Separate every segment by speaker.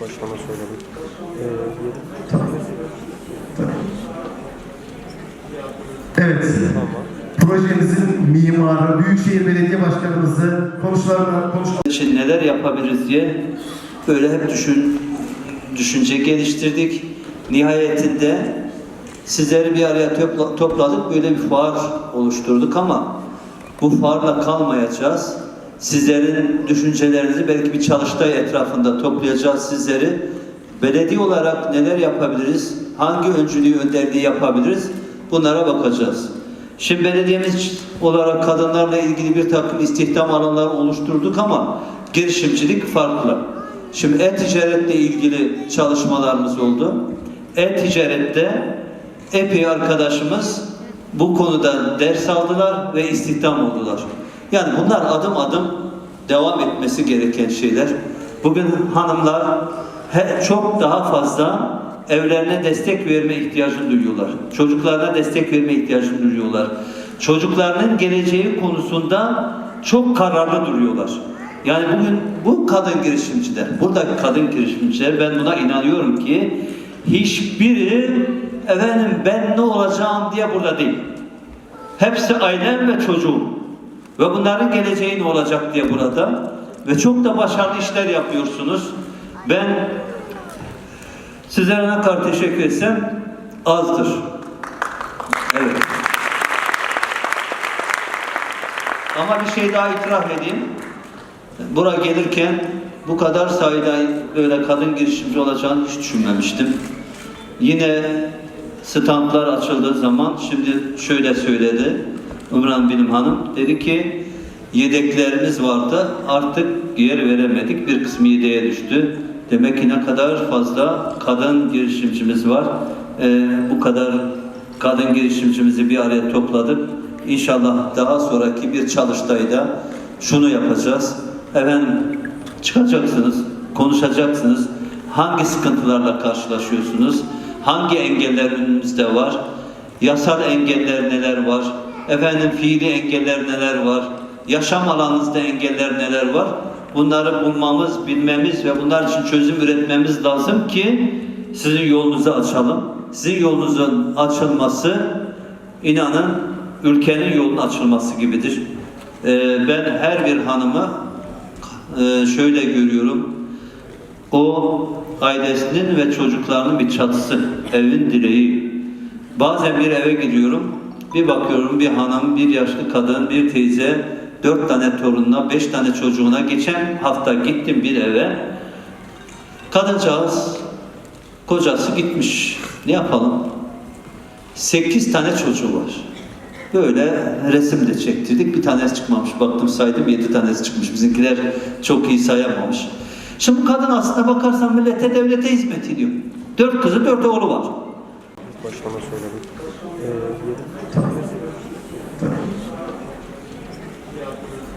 Speaker 1: Başkan'a söyledik. Ee,
Speaker 2: Evet.
Speaker 1: tamam.
Speaker 2: Projemizin mimarı, Büyükşehir Belediye Başkanımızı konuşmalarına konuşma
Speaker 3: için neler yapabiliriz diye böyle hep düşün düşünce geliştirdik. Nihayetinde sizleri bir araya topla- topladık. Böyle bir fuar oluşturduk ama bu fuarla kalmayacağız. Sizlerin düşüncelerinizi belki bir çalıştay etrafında toplayacağız sizleri. Belediye olarak neler yapabiliriz? Hangi öncülüğü, önderliği yapabiliriz? Bunlara bakacağız. Şimdi belediyemiz olarak kadınlarla ilgili bir takım istihdam alanları oluşturduk ama girişimcilik farklı. Şimdi e-ticaretle ilgili çalışmalarımız oldu. E-ticarette epey arkadaşımız bu konuda ders aldılar ve istihdam oldular. Yani bunlar adım adım devam etmesi gereken şeyler. Bugün hanımlar çok daha fazla evlerine destek verme ihtiyacını duyuyorlar. Çocuklarına destek verme ihtiyacını duyuyorlar. Çocuklarının geleceği konusunda çok kararlı duruyorlar. Yani bugün bu kadın girişimciler, buradaki kadın girişimciler ben buna inanıyorum ki hiçbiri efendim ben ne olacağım diye burada değil. Hepsi ailem ve çocuğum. Ve bunların geleceği ne olacak diye burada. Ve çok da başarılı işler yapıyorsunuz. Ben sizlere ne kadar teşekkür etsem azdır. Evet. Ama bir şey daha itiraf edeyim. Buraya gelirken bu kadar sayıda böyle kadın girişimci olacağını hiç düşünmemiştim. Yine standlar açıldığı zaman şimdi şöyle söyledi Ümran Bilim Hanım. Dedi ki yedeklerimiz vardı artık yer veremedik. Bir kısmı yedeğe düştü. Demek ki ne kadar fazla kadın girişimcimiz var. Ee, bu kadar kadın girişimcimizi bir araya topladık. İnşallah daha sonraki bir çalıştayda şunu yapacağız. Efendim çıkacaksınız, konuşacaksınız. Hangi sıkıntılarla karşılaşıyorsunuz? Hangi engeller önünüzde var? Yasal engeller neler var? Efendim fiili engeller neler var? Yaşam alanınızda engeller neler var? Bunları bulmamız, bilmemiz ve bunlar için çözüm üretmemiz lazım ki sizin yolunuzu açalım. Sizin yolunuzun açılması inanın ülkenin yolunun açılması gibidir. Ee, ben her bir hanımı e, şöyle görüyorum. O ailesinin ve çocuklarının bir çatısı, evin direği. Bazen bir eve gidiyorum, bir bakıyorum bir hanım, bir yaşlı kadın, bir teyze, dört tane torununa, beş tane çocuğuna. Geçen hafta gittim bir eve, kadıncağız, kocası gitmiş. Ne yapalım? Sekiz tane çocuğu var. Böyle resim de çektirdik. Bir tanesi çıkmamış. Baktım saydım yedi tanesi çıkmış. Bizimkiler çok iyi sayamamış. Şimdi bu kadın aslında bakarsan millete devlete hizmet ediyor. Dört kızı dört oğlu var.
Speaker 1: Başkan'a söyledik. Ee,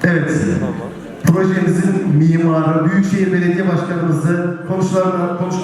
Speaker 2: Evet.
Speaker 1: tamam.
Speaker 2: Projemizin mimarı, Büyükşehir Belediye Başkanımızı konuşmalarına konuşma